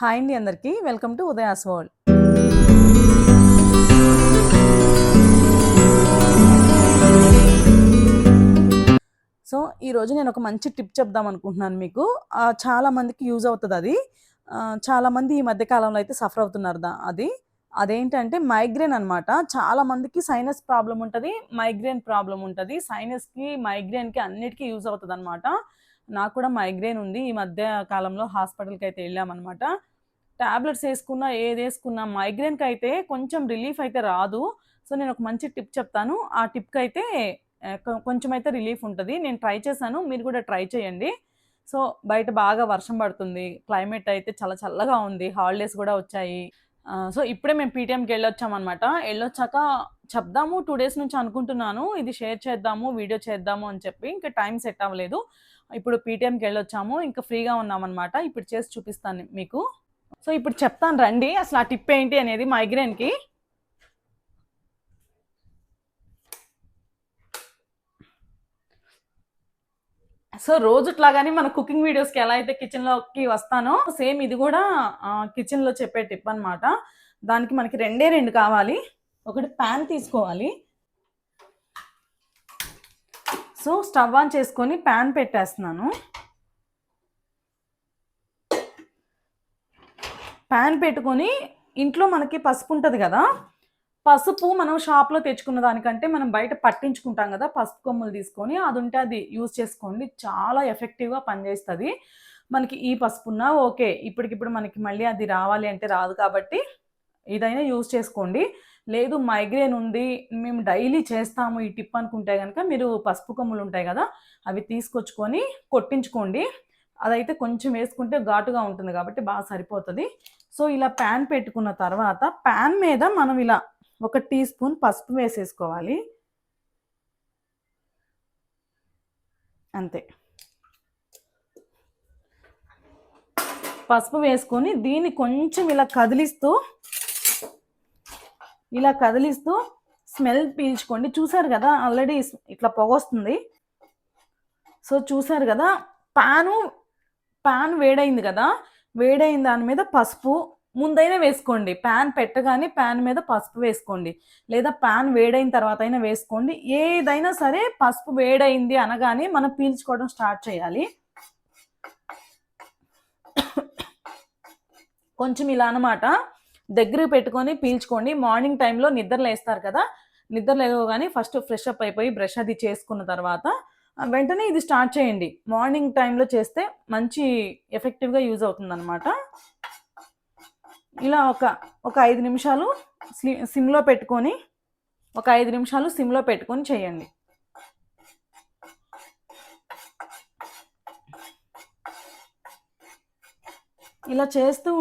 Hi అండి అందరికీ. Welcome to Udaya's world so ఈరోజు నేను ఒక మంచి టిప్ చెప్దాం అనుకుంటున్నాను మీకు. చాలామందికి యూజ్ అవుతుంది అది. చాలామంది ఈ మధ్యకాలంలో అయితే సఫర్ అవుతున్నారు దా అది. అదేంటంటే మైగ్రేన్ అన్నమాట. చాలా మందికి సైనస్ ప్రాబ్లం ఉంటుంది మైగ్రేన్ ప్రాబ్లం ఉంటుంది. సైనస్కి మైగ్రేన్కి అన్నిటికీ యూజ్ అవుతుంది అనమాట నాకు కూడా మైగ్రేన్ ఉంది. ఈ మధ్య కాలంలో హాస్పిటల్కి అయితే వెళ్ళామన్నమాట. టాబ్లెట్స్ వేసుకున్నా ఏది వేసుకున్నా మైగ్రేన్కి అయితే కొంచెం రిలీఫ్ అయితే రాదు. సో నేను ఒక మంచి టిప్ చెప్తాను. ఆ టిప్కి అయితే కొంచెం అయితే రిలీఫ్ ఉంటుంది. నేను ట్రై చేశాను. మీరు కూడా ట్రై చేయండి. సో బయట బాగా వర్షం పడుతుంది. క్లైమేట్ అయితే చాలా చల్లగా ఉంది. హాలిడేస్ కూడా వచ్చాయి. సో ఇప్పుడే మేము పీటీఎంకి వెళ్ళొచ్చామన్నమాట. వెళ్ళొచ్చాక చెప్దాము. టూ డేస్ నుంచి అనుకుంటున్నాను. ఇది షేర్ చేద్దాము వీడియో చేద్దాము అని చెప్పి. ఇంకా టైం సెట్ అవ్వలేదు. ఇప్పుడు పీటీఎంకి వెళ్ళొచ్చాము. ఇంకా ఫ్రీగా ఉన్నామన్నమాట. ఇప్పుడు చేసి చూపిస్తాను మీకు. సో ఇప్పుడు చెప్తాను రండి. అసలు ఆ టిప్ ఏంటి అనేది మైగ్రేన్కి సో రోజుట్లాగానే మన కుకింగ్ వీడియోస్కి ఎలా అయితే కిచెన్లోకి వస్తానో సేమ్ ఇది కూడా కిచెన్లో చెప్పే టిప్ అన్నమాట. దానికి మనకి రెండే రెండు కావాలి. ఒకటి ప్యాన్ తీసుకోవాలి. సో స్టవ్ ఆన్ చేసుకొని ప్యాన్ పెట్టేస్తున్నాను. ప్యాన్ పెట్టుకొని ఇంట్లో మనకి పసుపు ఉంటుంది కదా పసుపు మనం షాప్లో తెచ్చుకున్న దానికంటే మనం బయట పట్టించుకుంటాం కదా పసుపు కొమ్ములు తీసుకొని అది ఉంటే అది యూజ్ చేసుకోండి. చాలా ఎఫెక్టివ్గా పనిచేస్తుంది. మనకి ఈ పసుపున్నా ఓకే ఇప్పటికిప్పుడు మనకి మళ్ళీ అది రావాలి అంటే రాదు కాబట్టి ఇదైనా యూజ్ చేసుకోండి. లేదు మైగ్రేన్ ఉంది మేము డైలీ చేస్తాము ఈ టిప్ అనుకుంటే కనుక మీరు పసుపు కొమ్ములు ఉంటాయి కదా అవి తీసుకొచ్చుకొని కొట్టించుకోండి. అదైతే కొంచెం వేసుకుంటే ఘాటుగా ఉంటుంది కాబట్టి బాగా సరిపోతుంది. సో ఇలా ప్యాన్ పెట్టుకున్న తర్వాత ప్యాన్ మీద మనం ఇలా ఒక టీ స్పూన్ పసుపు వేసేసుకోవాలి. అంతే. పసుపు వేసుకొని దీన్ని కొంచెం ఇలా కదిలిస్తూ ఇలా కదిలిస్తూ స్మెల్ పీల్చుకోండి. చూసారు కదా ఆల్రెడీ ఇట్లా పొగొస్తుంది సో చూసారు కదా పాను పాన్ వేడైంది కదా వేడైన దాని మీద పసుపు ముందైనా వేసుకోండి. ప్యాన్ పెట్టగానే ప్యాన్ మీద పసుపు వేసుకోండి. లేదా ప్యాన్ వేడైన తర్వాత అయినా వేసుకోండి. ఏదైనా సరే పసుపు వేడైంది అనగానే మనం పీల్చుకోవడం స్టార్ట్ చేయాలి. కొంచెం ఇలా అనమాట దగ్గర పెట్టుకొని పీల్చుకోండి. మార్నింగ్ టైంలో నిద్ర లేస్తారు కదా? నిద్ర లేవగానే ఫస్ట్ ఫ్రెష్ అప్ అయిపోయి బ్రష్ అది చేసుకున్న తర్వాత వెంటనే ఇది స్టార్ట్ చేయండి. మార్నింగ్ టైంలో చేస్తే మంచి ఎఫెక్టివ్గా యూజ్ అవుతుందన్నమాట. ఇలా ఒక ఒక ఐదు నిమిషాలు సిమ్లో పెట్టుకొని ఒక ఐదు నిమిషాలు సిమ్లో పెట్టుకొని చేయండి. ఇలా చేస్తూ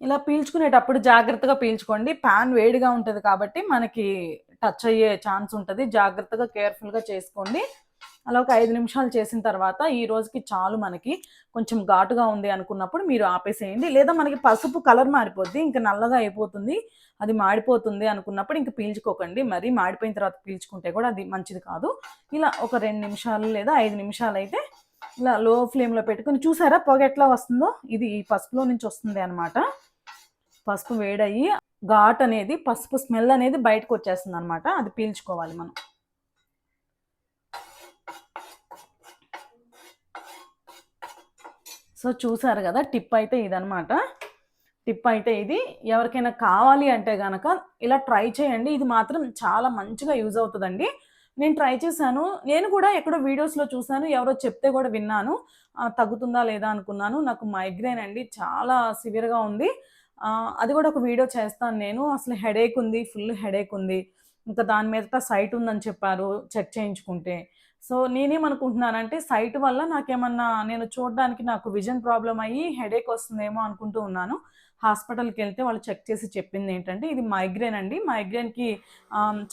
ఇలా పీల్చుకునేటప్పుడు జాగ్రత్తగా పీల్చుకోండి. ప్యాన్ వేడిగా ఉంటుంది కాబట్టి మనకి టచ్ అయ్యే ఛాన్స్ ఉంటుంది. జాగ్రత్తగా కేర్ఫుల్గా చేసుకోండి. అలా ఒక ఐదు నిమిషాలు చేసిన తర్వాత ఈ రోజుకి చాలు మనకి. కొంచెం ఘాటుగా ఉంది అనుకున్నప్పుడు మీరు ఆపేసేయండి. లేదా మనకి పసుపు కలర్ మారిపోద్ది. ఇంకా నల్లగా అయిపోతుంది. అది మాడిపోతుంది అనుకున్నప్పుడు ఇంకా పీల్చుకోకండి. మరీ మాడిపోయిన తర్వాత పీల్చుకుంటే కూడా అది మంచిది కాదు. ఇలా ఒక రెండు నిమిషాలు లేదా ఐదు నిమిషాలు అయితే ఇలా లో ఫ్లేమ్లో పెట్టుకొని చూసారా? పొగ ఎట్లా వస్తుందో? ఇది ఈ పసుపులో నుంచి వస్తుంది అనమాట పసుపు వేడయ్యి ఘాట్ అనేది పసుపు స్మెల్ అనేది బయటకు వచ్చేస్తుంది అనమాట అది పీల్చుకోవాలి మనం. సో చూసారు కదా టిప్ అయితే ఇదనమాట టిప్ అయితే ఇది. ఎవరికైనా కావాలి అంటే కనుక ఇలా ట్రై చేయండి. ఇది మాత్రం చాలా మంచిగా యూజ్ అవుతుందండి. నేను ట్రై చేశాను. నేను కూడా ఎక్కడో వీడియోస్లో చూశాను. ఎవరో చెప్తే కూడా విన్నాను. తగ్గుతుందా లేదా అనుకున్నాను. నాకు మైగ్రేన్ అండి చాలా సివియర్గా ఉంది. అది కూడా ఒక వీడియో చేస్తాను నేను. అసలు హెడేక్ ఉంది ఫుల్ హెడేక్ ఉంది. ఇంకా దాని మీద సైట్ ఉందని చెప్పారు చెక్ చేయించుకుంటే. సో నేనేమనుకుంటున్నానంటే సైట్ వల్ల నాకేమన్నా నేను చూడడానికి నాకు విజన్ ప్రాబ్లం అయ్యి హెడేక్ వస్తుందేమో అనుకుంటూ ఉన్నాను. హాస్పిటల్కి వెళ్తే వాళ్ళు చెక్ చేసి చెప్పింది ఏంటంటే ఇది మైగ్రేన్ అండి. మైగ్రేన్కి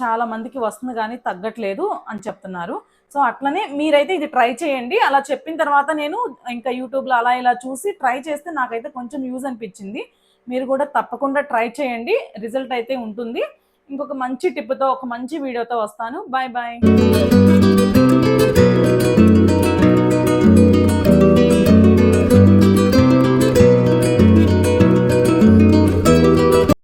చాలా మందికి వస్తుంది కానీ తగ్గట్లేదు అని చెప్తున్నారు. సో అట్లనే మీరైతే ఇది ట్రై చేయండి. అలా చెప్పిన తర్వాత నేను ఇంకా యూట్యూబ్లో అలా ఇలా చూసి ట్రై చేస్తే నాకైతే కొంచెం యూజ్ అనిపించింది. మీరు కూడా తప్పకుండా ట్రై చేయండి. రిజల్ట్ అయితే ఉంటుంది. ఇంకొక మంచి టిప్తో ఒక మంచి వీడియోతో వస్తాను. Bye bye.